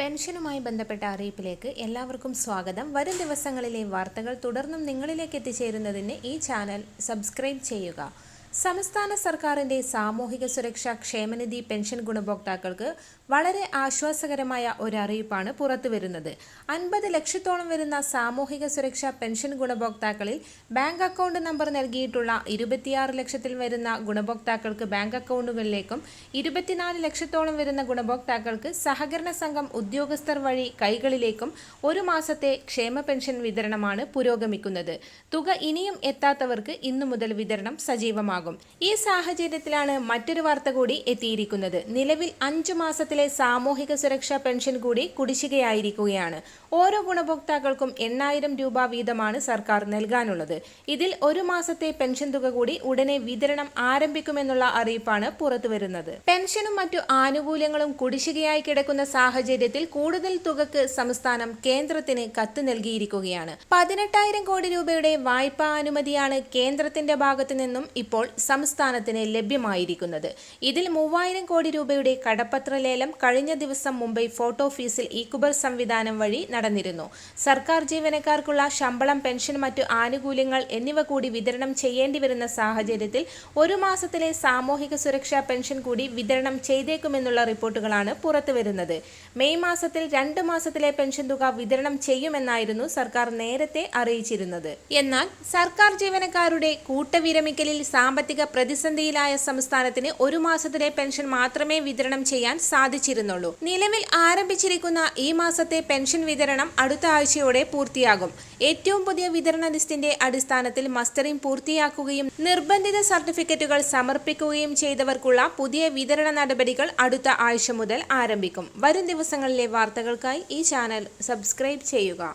പെൻഷനുമായി ബന്ധപ്പെട്ട അറിയിപ്പിലേക്ക് എല്ലാവർക്കും സ്വാഗതം. വരും ദിവസങ്ങളിലെ വാർത്തകൾ തുടർന്നും നിങ്ങളിലേക്ക് എത്തിച്ചേരുന്നതിന് ഈ ചാനൽ സബ്സ്ക്രൈബ് ചെയ്യുക. സംസ്ഥാന സർക്കാരിന്റെ സാമൂഹിക സുരക്ഷാ ക്ഷേമനിധി പെൻഷൻ ഗുണഭോക്താക്കൾക്ക് വളരെ ആശ്വാസകരമായ ഒരു അറിയിപ്പാണ് പുറത്തുവരുന്നത്. അൻപത് ലക്ഷത്തോളം വരുന്ന സാമൂഹിക സുരക്ഷാ പെൻഷൻ ഗുണഭോക്താക്കളിൽ ബാങ്ക് അക്കൗണ്ട് നമ്പർ നൽകിയിട്ടുള്ള ഇരുപത്തിയാറ് ലക്ഷത്തിൽ വരുന്ന ഗുണഭോക്താക്കൾക്ക് ബാങ്ക് അക്കൗണ്ടുകളിലേക്കും ഇരുപത്തിനാല് ലക്ഷത്തോളം വരുന്ന ഗുണഭോക്താക്കൾക്ക് സഹകരണ സംഘം ഉദ്യോഗസ്ഥർ വഴി കൈകളിലേക്കും ഒരു മാസത്തെ ക്ഷേമ പെൻഷൻ വിതരണമാണ് പുരോഗമിക്കുന്നത്. തുക ഇനിയും എത്താത്തവർക്ക് ഇന്നു മുതൽ വിതരണം സജീവമാകും. ഈ സാഹചര്യത്തിലാണ് മറ്റൊരു വാർത്ത കൂടി എത്തിയിരിക്കുന്നത്. നിലവിൽ അഞ്ചു മാസത്തിലെ സാമൂഹിക സുരക്ഷാ പെൻഷൻ കൂടി കുടിശ്ശികയായിരിക്കുകയാണ്. ഓരോ ഗുണഭോക്താക്കൾക്കും എണ്ണായിരം രൂപ വീതമാണ് സർക്കാർ നൽകാനുള്ളത്. ഇതിൽ ഒരു മാസത്തെ പെൻഷൻ തുക കൂടി ഉടനെ വിതരണം ആരംഭിക്കുമെന്നുള്ള അറിയിപ്പാണ് പുറത്തുവരുന്നത്. പെൻഷനും മറ്റു ആനുകൂല്യങ്ങളും കുടിശ്ശികയായി കിടക്കുന്ന സാഹചര്യത്തിൽ കൂടുതൽ തുകക്ക് സംസ്ഥാനം കേന്ദ്രത്തിന് കത്ത് നൽകിയിരിക്കുകയാണ്. പതിനെട്ടായിരം കോടി രൂപയുടെ വായ്പാ അനുമതിയാണ് കേന്ദ്രത്തിന്റെ ഭാഗത്തു നിന്നും ഇപ്പോൾ സംസ്ഥാനത്തിന് ലഭ്യമായിരിക്കുന്നത്. ഇതിൽ മൂവായിരം കോടി രൂപയുടെ കടപ്പത്ര ലേലം കഴിഞ്ഞ ദിവസം മുംബൈ ഫോർട്ട് ഓഫീസിൽ ഇക്കുബർ സംവിധാനം വഴി നടന്നിരുന്നു. സർക്കാർ ജീവനക്കാർക്കുള്ള ശമ്പളം പെൻഷൻ മറ്റു ആനുകൂല്യങ്ങൾ എന്നിവ കൂടി വിതരണം ചെയ്യേണ്ടി വരുന്ന സാഹചര്യത്തിൽ ഒരു മാസത്തിലെ സാമൂഹിക സുരക്ഷാ പെൻഷൻ കൂടി വിതരണം ചെയ്തേക്കുമെന്നുള്ള റിപ്പോർട്ടുകളാണ് പുറത്തുവരുന്നത് മെയ് മാസത്തിൽ രണ്ട് മാസത്തിലെ പെൻഷൻ തുക വിതരണം ചെയ്യുമെന്നായിരുന്നു സർക്കാർ നേരത്തെ അറിയിച്ചിരുന്നത്. എന്നാൽ സർക്കാർ ജീവനക്കാരുടെ കൂട്ടവിരമിക്കലിൽ സാമ്പത്തിക പ്രതിസന്ധിയിലായ സംസ്ഥാനത്തിന് ഒരു മാസത്തിലെ പെൻഷൻ മാത്രമേ വിതരണം ചെയ്യാൻ സാധിച്ചിരുന്നുള്ളൂ. നിലവിൽ ആരംഭിച്ചിരിക്കുന്ന ഈ മാസത്തെ പെൻഷൻ വിതരണം അടുത്ത ആഴ്ചയോടെ പൂർത്തിയാകും. ഏറ്റവും പുതിയ വിതരണ ലിസ്റ്റിന്റെ അടിസ്ഥാനത്തിൽ മസ്റ്ററിംഗ് പൂർത്തിയാക്കുകയും നിർബന്ധിത സർട്ടിഫിക്കറ്റുകൾ സമർപ്പിക്കുകയും ചെയ്തവർക്കുള്ള പുതിയ വിതരണ നടപടികൾ അടുത്ത ആഴ്ച മുതൽ ആരംഭിക്കും. വരും ദിവസങ്ങളിലെ വാർത്തകൾക്കായി ഈ ചാനൽ സബ്സ്ക്രൈബ് ചെയ്യുക.